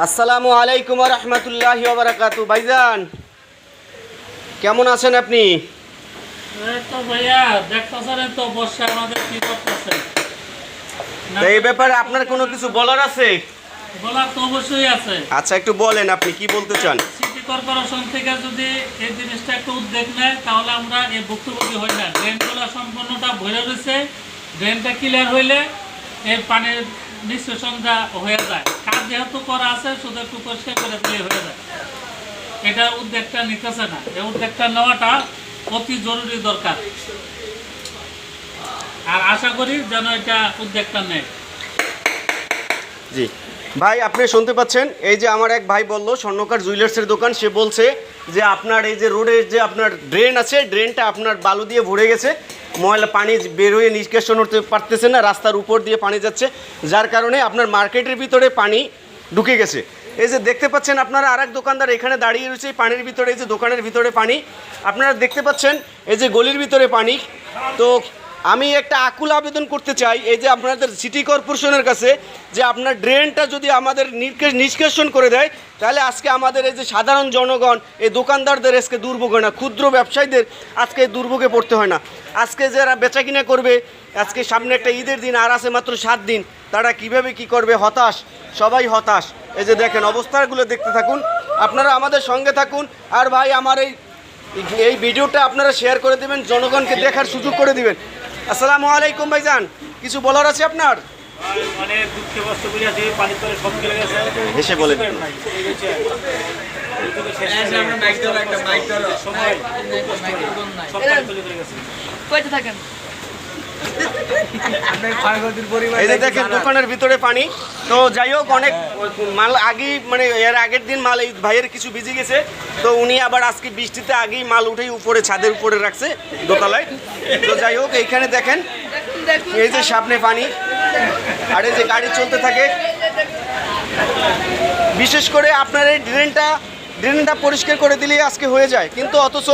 আসসালামু আলাইকুম রহমতুল্লাহ বারাকাতু ভাইজান কেমন আছেন আপনি? এই ব্যাপারে আপনার কোনো কিছু বলার আছে? বলার তো অবশ্যই আছে। আচ্ছা একটু বলেন আপনি কি বলতে চান? সিটি কর্পোরেশন থেকে যদি এই জিনিসটা একটু উদ্যোগ নেয় তাহলে আমরা এই ভুক্তভোগী হই না। ড্রেনগুলো সম্পূর্ণটা ভরে রয়েছে। ড্রেনটা ক্লিয়ার হইলে এই পানির নিষ্কাশনটা হয়ে যায়। যেহেতু করা আছে, শুধু একটু পরিষ্কার করে দিলে হয়ে যায়। এটা উদ্যোগটা নিতেছে না। এই উদ্যোগটা নেওয়াটা অতি জরুরি দরকার। আর আশা করি যেন এটা উদ্যোগটা নেয়। জি। ভাই, আপনি শুনতে পাচ্ছেন? এই যে আমার এক ভাই বলল, স্বর্ণকার জুয়েলার্সের দোকান, সে বলছে যে আপনার এই যে রোডের যে আপনার ড্রেন আছে ড্রেনটা আপনার বালু দিয়ে ভরে গেছে। ময়লা পানি বের হয়ে নিষ্কাশন করতে পারতেছে না, রাস্তার উপর দিয়ে পানি যাচ্ছে। যার কারণে আপনার মার্কেটের ভিতরে পানি ঢুকে গেছে। এই যে দেখতে পাচ্ছেন আপনারা আরেক দোকানদার এখানে দাঁড়িয়ে রয়েছে পানির ভিতরে, এই যে দোকানের ভিতরে পানি। আপনারা দেখতে পাচ্ছেন, এই যে গলির ভিতরে পানি। তো আমি একটা আকুল আবেদন করতে চাই, এই যে আপনাদের সিটি কর্পোরেশনের কাছে, যে আপনার ড্রেনটা যদি আমাদের নিষ্কাশ- নিষ্কাশন করে দেয়, তাহলে আজকে আমাদের এই যে সাধারণ জনগণ, এই দোকানদারদের আজকে দুর্ভোগ হয় না, ক্ষুদ্র ব্যবসায়ীদের আজকে দুর্ভোগে পড়তে হয় না। আজকে যারা বেচা কিনা করবে, আজকে সামনে একটা ঈদের দিন, আর আছে মাত্র সাত দিন, তারা কীভাবে কি করবে? হতাশ, সবাই হতাশ। এই যে দেখেন অবস্থাগুলো দেখতে থাকুন, আপনারা আমাদের সঙ্গে থাকুন, আর ভাই আমার এই এই ভিডিওটা আপনারা শেয়ার করে দিবেন, জনগণকে দেখার সুযোগ করে দিবেন। আসসালামু আলাইকুম ভাইজান কিছু বলার আছে আপনার? মানে হেসে বলেন। থাকেন। এই যে দেখেন দোকানের ভিতরে পানি। তো যাই হোক অনেক মাল আগেই মানে এর আগের দিন মাল এই ভাইয়ের কিছু ভিজে গেছে। তো উনি আবার আজকে বৃষ্টিতে আগেই মাল উঠেই উপরে ছাদের উপরে রাখছে দোতলায়। তো যাই হোক এইখানে দেখেন এই যে সামনে পানি। আর এই যে গাড়ি চলতে থাকে। বিশেষ করে আপনার এই ড্রেনটা ড্রেনটা পরিষ্কার করে দিলেই আজকে হয়ে যায়। কিন্তু অথচ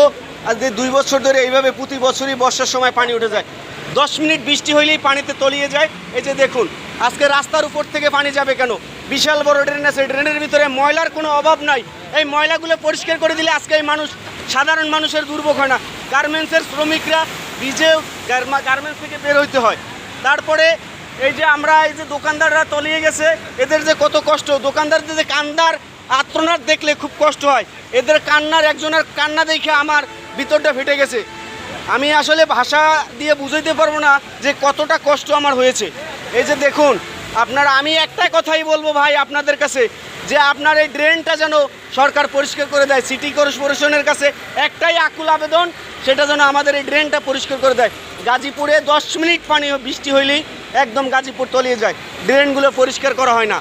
আজ যে দুই বছর ধরে এইভাবে প্রতি বছরই বর্ষার সময় পানি উঠে যায়। দশ মিনিট বৃষ্টি হইলেই পানিতে তলিয়ে যায়। এই যে দেখুন, আজকে রাস্তার উপর থেকে পানি যাবে কেন? বিশাল বড় ড্রেন আছে ড্রেনের ভিতরে ময়লার কোনো অভাব নাই। এই ময়লাগুলো পরিষ্কার করে দিলে আজকে এই মানুষ, সাধারণ মানুষের দুর্ভোগ হয় না। গার্মেন্টসের শ্রমিকরা ভিজে গার্মেন্টস থেকে বের হইতে হয়। তারপরে এই যে আমরা, এই যে দোকানদাররা তলিয়ে গেছে, এদের যে কত কষ্ট। দোকানদারদের যে কান্দার আত্মনাথ দেখলে খুব কষ্ট হয়। এদের কান্নার একজনের কান্না দেখে আমার ভিতরটা ফেটে গেছে। আমি আসলে ভাষা দিয়ে বুঝাইতে পারব না যে কতটা কষ্ট আমার হয়েছে। এই যে দেখুন, আপনারা, আমি একটাই কথাই বলব ভাই আপনাদের কাছে, যে আপনার এই ড্রেনটা যেন সরকার পরিষ্কার করে দেয়, সিটি কর্পোরেশনের কাছে একটাই আকুল আবেদন, সেটা যেন আমাদের এই ড্রেনটা পরিষ্কার করে দেয়। গাজীপুরে দশ মিনিট পানি বৃষ্টি হইলেই একদম গাজীপুর তলিয়ে যায়, ড্রেনগুলো পরিষ্কার করা হয় না।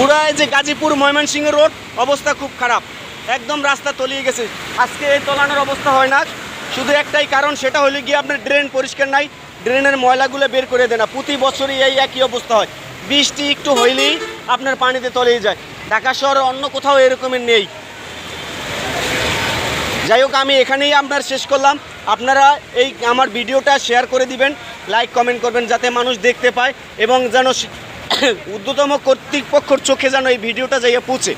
পুরা এই যে গাজীপুর ময়মনসিংহ রোড, অবস্থা খুব খারাপ। একদম রাস্তা তলিয়ে গেছে। আজকে এই তলানোর অবস্থা হয় না। শুধু একটাই কারণ, সেটা হলে গিয়ে আপনার ড্রেন পরিষ্কার নাই। ড্রেনের ময়লাগুলো বের করে দেয় না। প্রতি বছরই এই একই অবস্থা হয়। বৃষ্টি একটু হইলেই আপনার পানিতে তলিয়ে যায়। ঢাকা শহরে অন্য কোথাও এরকমের নেই। যাই হোক, আমি এখানেই আপনার শেষ করলাম। আপনারা এই আমার ভিডিওটা শেয়ার করে দিবেন, লাইক, কমেন্ট করবেন, যাতে মানুষ দেখতে পায় এবং যেন ঊর্ধ্বতম কর্তৃপক্ষর চোখে যেন এই ভিডিওটা যাইয়া পৌঁছে।